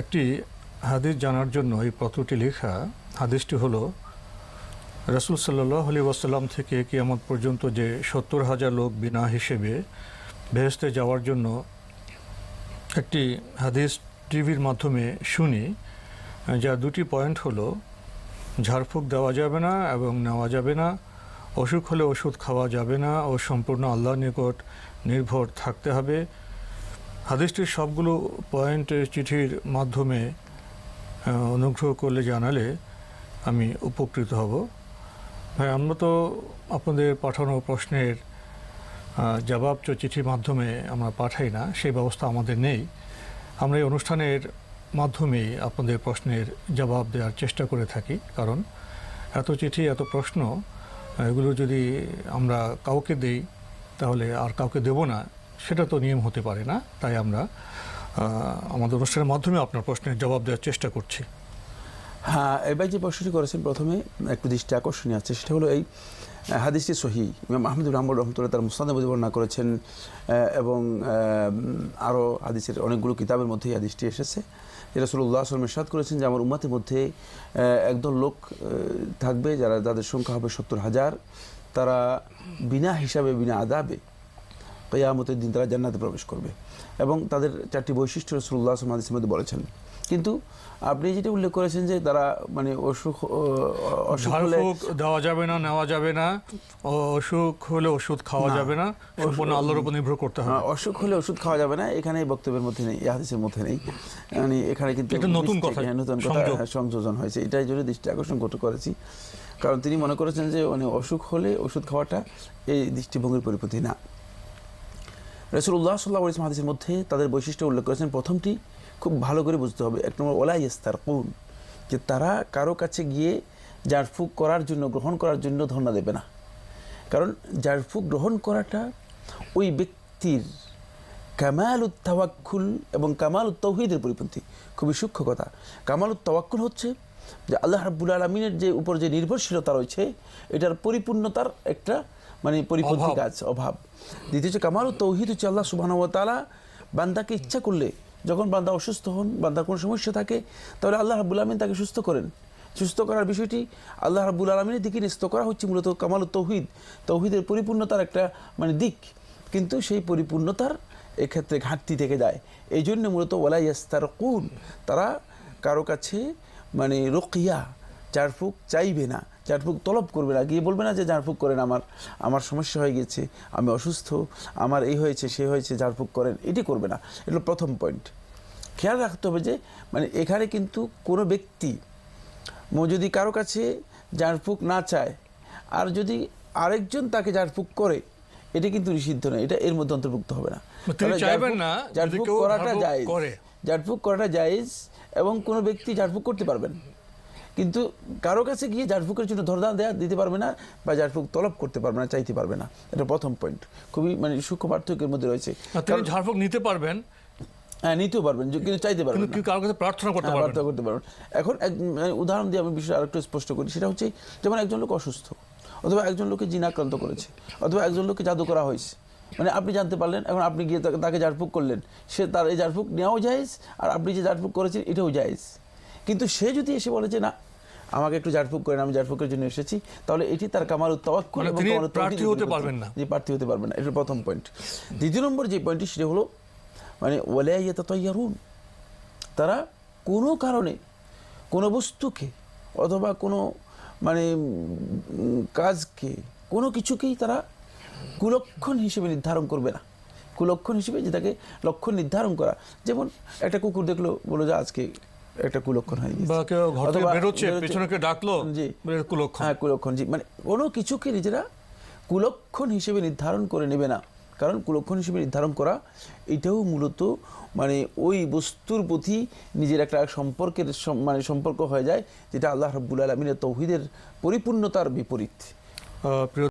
একটি হাদিস জানার জন্য এই পত্রটি লেখা, হাদিসটি হলো, রসুল সাল্লাহ আলি ওয়াসাল্লাম থেকে কিয়ামত পর্যন্ত যে সত্তর হাজার লোক বিনা হিসেবে বেহেস্তে যাওয়ার জন্য একটি হাদিস টিভির মাধ্যমে শুনি, যা দুটি পয়েন্ট হলো, ঝাড়ফুঁক দেওয়া যাবে না এবং নেওয়া যাবে না, অসুখ হলে ওষুধ খাওয়া যাবে না ও সম্পূর্ণ আল্লাহর নিকট নির্ভর থাকতে হবে। হাদিসটির সবগুলো পয়েন্ট চিঠির মাধ্যমে অনুগ্রহ করলে জানালে আমি উপকৃত হব। ভাই, আমরা তো আপনাদের পাঠানো প্রশ্নের জবাব চিঠির মাধ্যমে আমরা পাঠাই না, সেই ব্যবস্থা আমাদের নেই। আমরা এই অনুষ্ঠানের মাধ্যমেই আপনাদের প্রশ্নের জবাব দেওয়ার চেষ্টা করে থাকি, কারণ এত চিঠি, এত প্রশ্ন এগুলো যদি আমরা কাউকে দেই, তাহলে আর কাউকে দেব না। সেটা তো নিয়ম হতে পারে না, তাই আমরা আমাদের অনুষ্ঠানের মাধ্যমে আপনার প্রশ্নের জবাব দেওয়ার চেষ্টা করছি। হ্যাঁ এবার যে প্রশ্নটি করেছেন, প্রথমে একটু দৃষ্টি আকর্ষণীয় আছে, সেটা হলো এই হাদিসটি সহি। ইমাম আহমদুল রহমতুল্লাহ তার মুস্তাদে বর্ণনা করেছেন এবং আরও হাদিসের অনেকগুলো কিতাবের মধ্যে এই হাদিসটি এসেছে। রসুল্লাহ আসলাম ইরশাদ করেছেন যে, আমার উম্মাতের মধ্যে একদল লোক থাকবে যারা, যাদের সংখ্যা হবে সত্তর হাজার, তারা বিনা হিসাবে, বিনা আদাবে কেয়ামতের দিন তারা জান্নাতে প্রবেশ করবে। এবং তাদের চারটি বৈশিষ্ট্য রসুল্লাহ আসলাম মধ্যে বলেছেন। কিন্তু আপনি যেটা উল্লেখ করেছেন যে তারা মানে অসুখ অসুখ দেওয়া যাবে না নেওয়া যাবে না অসুখ হলে ওষুধ খাওয়া যাবে না সম্পূর্ণ আল্লাহর উপর নির্ভর করতে হবে। অসুখ হলে ওষুধ খাওয়া যাবে না এখানে বক্তব্যের মধ্যে নেই হাদিসের মধ্যে নেই। মানে এখানে কিন্তু এটা নতুন কথা, হ্যাঁ, নতুন কথা হ্যাঁ, সংযোজন হয়েছে। এটাই জন্য দৃষ্টি আকর্ষণ করতে করেছি। কারণ তিনি মনে করেছেন যে মানে অসুখ হলে ওষুধ খাওয়াটা এই দৃষ্টিভঙ্গির পরিপন্থী না। রসুল্লাহ সাল্লাহ ইসলাম হাদিসের মধ্যে তাদের বৈশিষ্ট্য উল্লেখ করেছেন। প্রথমটি, খুব ভালো করে বুঝতে হবে। এক নম্বর ওলা ইস্তার কোন যে তারা কারও কাছে গিয়ে জারফুক করার জন্য, গ্রহণ করার জন্য ধর্ণা দেবে না। কারণ জারফুক গ্রহণ করাটা ওই ব্যক্তির কামাল উত্তাওয়াক্কুল এবং কামাল উত্তৌহিদের পরিপন্থী। খুবই সূক্ষ্ম কথা। কামাল উত্তাওয়াক্কুল হচ্ছে যে আল্লাহ রাব্বুল আলমিনের যে উপর যে নির্ভরশীলতা রয়েছে, এটার পরিপূর্ণতার একটা মানে পরিপন্থী কাজ অভাব। দ্বিতীয় হচ্ছে কামাল তৌহিদ হচ্ছে আল্লাহ সুবাহ তালা বান্দাকে ইচ্ছা করলে যখন বান্দা অসুস্থ হন বান্দার কোনো সমস্যা থাকে তাহলে আল্লাহ রাবুল আলমিন তাকে সুস্থ করেন। সুস্থ করার বিষয়টি আল্লাহ রাবুল আলমিনের দিকে ন্যস্ত করা হচ্ছে মূলত কামাল তৌহিদ। তৌহিদের পরিপূর্ণতার একটা মানে দিক। কিন্তু সেই পরিপূর্ণতার এক্ষেত্রে ঘাটতি থেকে যায়। এই জন্য মূলত ওয়ালাইয়াস্তার কুন তারা কারও কাছে মানে রোকিয়া ঝাড়ফুঁক চাইবে না ঝাড়ফুঁক তলব করবে না গিয়ে বলবে না যে ঝাড়ফুঁক করেন আমার আমার সমস্যা হয়ে গেছে আমি অসুস্থ আমার এই হয়েছে সে হয়েছে ঝাড়ফুঁক করেন এটি করবে না। এটা হলো প্রথম পয়েন্ট খেয়াল রাখতে হবে যে মানে এখানে কিন্তু কোনো ব্যক্তি যদি কারও কাছে ঝাড়ফুঁক না চায় আর যদি আরেকজন তাকে ঝাড়ফুঁক করে এটা কিন্তু নিষিদ্ধ নয় এটা এর মধ্যে অন্তর্ভুক্ত হবে না। ঝাড়ফুঁক- করাটা যায়। ঝাড়ফুঁক করাটা জায়েজ এবং কোনো ব্যক্তি ঝাড়ফুঁক করতে পারবেন কিন্তু কারও কাছে গিয়ে ঝাড়ফুঁকের জন্য ধরদান দেওয়া দিতে পারবে না বা ঝাড়ফুঁক তলব করতে পারবে না চাইতে পারবে না। এটা প্রথম পয়েন্ট খুবই মানে সূক্ষ্ম পার্থক্যের মধ্যে রয়েছে। ঝাড়ফুঁক নিতে পারবেন। হ্যাঁ নিতেও পারবেন কিন্তু চাইতে পারবেন কারোর কাছে প্রার্থনা করতে হ্যাঁ, পারবেন বার্তা করতে পারবেন এখন এক মানে উদাহরণ দিয়ে আমি বিষয়টা আরেকটু স্পষ্ট করি। সেটা হচ্ছে যেমন একজন লোক অসুস্থ অথবা একজন লোককে জিনাক্রান্ত করেছে অথবা একজন লোককে জাদু করা হয়েছে। মানে আপনি জানতে পারলেন এখন আপনি গিয়ে তাকে- তাকে জারফুক করলেন। সে তার এই জারফুক নেওয়াও জায়েজ আর আপনি যে জারফুক করেছেন এটাও জায়েজ। কিন্তু সে যদি এসে বলে যে না আমাকে একটু জারফুক করেন আমি জারফুকের জন্য এসেছি তাহলে এটি তার কামাল মানে এবং প্রার্থী হতে। পারবেন না। জি প্রার্থী হতে পারবেন না এটা প্রথম পয়েন্ট দ্বিতীয় নম্বর যে পয়েন্টটি সেটা হলো মানে ওয়ালাইয়াত তৈয়ারুন তারা কোনো কারণে কোনো বস্তুকে অথবা কোনো মানে কাজকে কোনো কিছুকেই তারা কুলক্ষণ হিসেবে নির্ধারণ করবে না কুলক্ষণ হিসেবে যেটাকে লক্ষণ নির্ধারণ করা যেমন একটা কুকুর দেখল বলো যে আজকে একটা কুলক্ষণ হয়ে গেছে বা কেউ ঘর থেকে বেরোচ্ছে বেরোচ্ছে- পেছনে কেউ ডাকলো জি। কুলক্ষণ। হ্যাঁ কুলক্ষণ জি। মানে কোনো কিছুকে নিজেরা কুলক্ষণ হিসেবে নির্ধারণ করে নেবে না। কারণ কুলক্ষণ হিসেবে নির্ধারণ করা এটাও মূলত মানে ওই বস্তুর প্রতি নিজের একটা সম্পর্কের মানে সম্পর্ক হয়ে যায় যেটা আল্লাহ রব্বুল আলমিনের তৌহিদের পরিপূর্ণতার বিপরীত।